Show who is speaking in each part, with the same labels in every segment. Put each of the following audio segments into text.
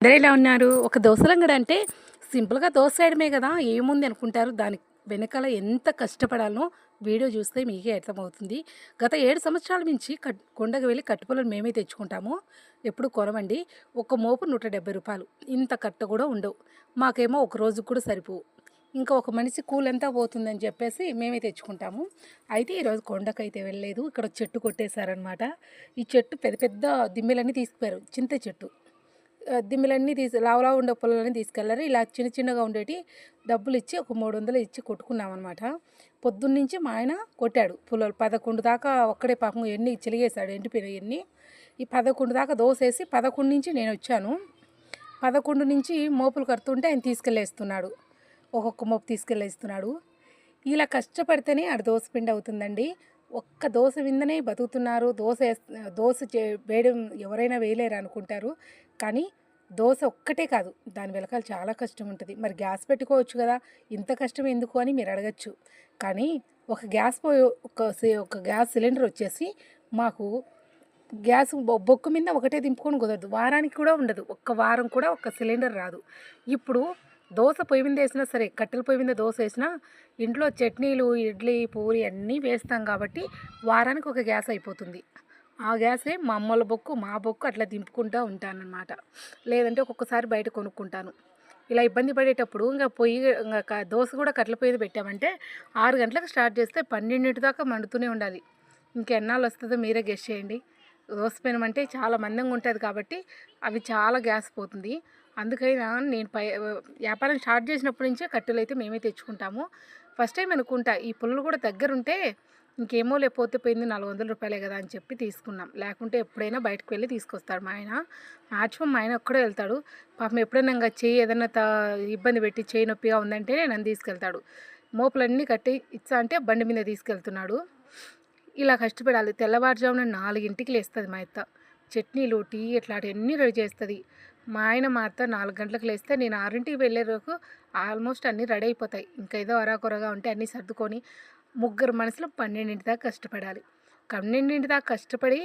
Speaker 1: అందరూ ఎలా ఉన్నారు? ఒక దోశలంగడ అంటే సింపుల్గా దోశ వేయడమే కదా ఏముంది అనుకుంటారు? దాని వెనకాల ఎంత కష్టపడాలో వీడియో చూస్తే మీకే అర్థమవుతుంది. గత ఏడు సంవత్సరాల నుంచి కట్ కొండకు వెళ్ళి కట్టుపొలను మేమే తెచ్చుకుంటాము. ఎప్పుడు కొనమండి ఒక మోపు నూట డెబ్బై రూపాయలు. ఇంత కట్ట కూడా ఉండవు. మాకేమో ఒక రోజుకు కూడా సరిపోవు. ఇంకా ఒక మనిషి కూలంతా పోతుందని చెప్పేసి మేమే తెచ్చుకుంటాము. అయితే ఈరోజు కొండకైతే వెళ్ళలేదు. ఇక్కడ చెట్టు కొట్టేశారనమాట ఈ చెట్టు పెద్ద పెద్ద దిమ్మెలన్నీ తీసుకుపోయారు. చింత చెట్టు. దిమ్మెలన్నీ తీసి లావలా ఉండే పొలాలన్నీ తీసుకెళ్ళారు ఇలా చిన్న చిన్నగా ఉండేటి డబ్బులు ఇచ్చి ఒక మూడు వందలు ఇచ్చి కొట్టుకున్నామన్నమాట. పొద్దున్నుంచి మా ఆయన కొట్టాడు. పుల్లలు పదకొండు దాకా ఒక్కడే పాపం ఎన్ని చిలిగేశాడు ఎండిపోయిన ఎన్ని. ఈ పదకొండు దాకా దోసేసి పదకొండు నుంచి నేను వచ్చాను. పదకొండు నుంచి మోపులు కడుతుంటే ఆయన తీసుకెళ్ళేస్తున్నాడు. ఒక్కొక్క మోపు తీసుకెళ్ళేస్తున్నాడు. ఇలా కష్టపడితేనే ఆడ దోశ పిండి అవుతుందండి. ఒక్క దోశ విందనే బతుకుతున్నారు. దోశ దోశ చే వేయడం ఎవరైనా వేయలేరు అనుకుంటారు. కానీ దోశ ఒక్కటే కాదు దాని వెనకాల చాలా కష్టం ఉంటుంది. మరి గ్యాస్ పెట్టుకోవచ్చు కదా ఇంత కష్టం ఎందుకు అని మీరు అడగచ్చు. కానీ ఒక గ్యాస్ పోయి ఒక సి- ఒక గ్యాస్ సిలిండర్ వచ్చేసి మాకు గ్యాస్ బొక్కు మీద ఒకటే దింపుకొని కుదరదు. వారానికి కూడా ఉండదు. ఒక్క వారం కూడా ఒక్క సిలిండర్ రాదు. ఇప్పుడు దోశ పొయ్యి మీద వేసినా సరే కట్టెల పొయ్యి మీద దోశ వేసినా ఇంట్లో చట్నీలు ఇడ్లీ పూరి అన్నీ వేస్తాం కాబట్టి వారానికి ఒక గ్యాస్ అయిపోతుంది. ఆ గ్యాసే మా అమ్మల బొక్కు మా బొక్కు అట్లా దింపుకుంటూ ఉంటానన్నమాట. లేదంటే ఒక్కొక్కసారి బయట కొనుక్కుంటాను. ఇలా ఇబ్బంది పడేటప్పుడు ఇంకా పొయ్యి ఇంకా దోశ కూడా కట్టెల పొయ్యి మీద పెట్టామంటే ఆరు గంటలకు స్టార్ట్ చేస్తే పన్నెండింటి దాకా మండుతూనే ఉండాలి. ఇంకెన్నాళ్ళు వస్తుందో మీరే గెస్ట్ చేయండి. దోశ పెనమంటే చాలా మందంగా ఉంటుంది కాబట్టి అవి చాలా గ్యాస్ పోతుంది. అందుకైనా నేను పై వ్యాపారం స్టార్ట్ చేసినప్పటి నుంచే కట్టెలు అయితే మేమే తెచ్చుకుంటాము. ఫస్ట్ టైం అనుకుంటా ఈ పుల్లలు కూడా దగ్గరుంటే ఇంకేమో లేకపోతే పోయింది నాలుగు వందల రూపాయలే కదా అని చెప్పి తీసుకున్నాం. లేకుంటే ఎప్పుడైనా బయటకు వెళ్ళి తీసుకొస్తాడు మా ఆయన. మ్యాక్సిమం మా ఆయన ఒక్కడే వెళ్తాడు. పాపం ఎప్పుడైనా ఇంకా చేయి ఏదైనా ఇబ్బంది పెట్టి చేయి నొప్పిగా ఉందంటే నన్ను తీసుకెళ్తాడు. మోపులన్నీ కట్టి ఇచ్చా అంటే బండి మీద తీసుకెళ్తున్నాడు. ఇలా కష్టపడాలి. తెల్లవారుజామున నాలుగింటికి లేస్తుంది మా అత్త. చట్నీలు టీ ఇట్లాంటివన్నీ రెడీ చేస్తుంది. మా ఆయన మా అత్త నాలుగు గంటలకు లేస్తే నేను ఆరింటికి వెళ్ళే వరకు ఆల్మోస్ట్ అన్నీ రెడీ అయిపోతాయి. ఇంకా ఏదో అరాకొరగా ఉంటే అన్నీ సర్దుకొని ముగ్గురు మనసులో పన్నెండింటి దాకా కష్టపడాలి. పన్నెండింటి దాకా కష్టపడి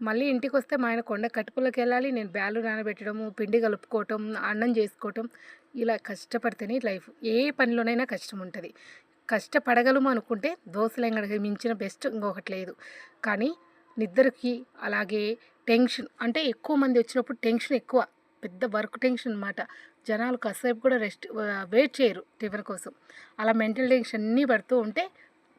Speaker 1: మళ్ళీ ఇంటికి వస్తే మా ఆయన కొండ కట్టుపులకి వెళ్ళాలి. నేను బ్యాలు నానబెట్టడము పిండి కలుపుకోవటం అన్నం చేసుకోవటం ఇలా కష్టపడితేనే లైఫ్. ఏ పనిలోనైనా కష్టం ఉంటుంది. కష్టపడగలము అనుకుంటే దోశలు మించిన బెస్ట్ ఇంకొకటి లేదు. కానీ నిద్రకి అలాగే టెన్షన్ అంటే ఎక్కువ మంది వచ్చినప్పుడు టెన్షన్ ఎక్కువ పెద్ద వర్క్ టెన్షన్ అనమాట జనాలు కాసేపు కూడా రెస్ట్ వెయిట్ చేయరు టిఫిన్ కోసం. అలా మెంటల్ టెన్షన్ అన్నీ పడుతూ ఉంటే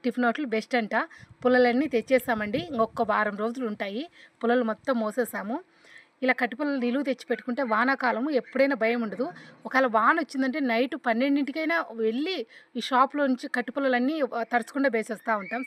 Speaker 1: టిఫిన్ హోటల్ బెస్ట్ అంట. పుల్లలన్నీ తెచ్చేసామండి ఇంకొక వారం రోజులు ఉంటాయి. పుల్లలు మొత్తం మోసేసాము. ఇలా కట్టి పుల్లలు నిలువ తెచ్చి పెట్టుకుంటే వానాకాలము ఎప్పుడైనా భయం ఉండదు. ఒకవేళ వాన వచ్చిందంటే నైట్ పన్నెండింటికైనా వెళ్ళి ఈ షాప్లో నుంచి కట్టి పుల్లలన్నీ తడుచుకుండా వేసేస్తూ ఉంటాం.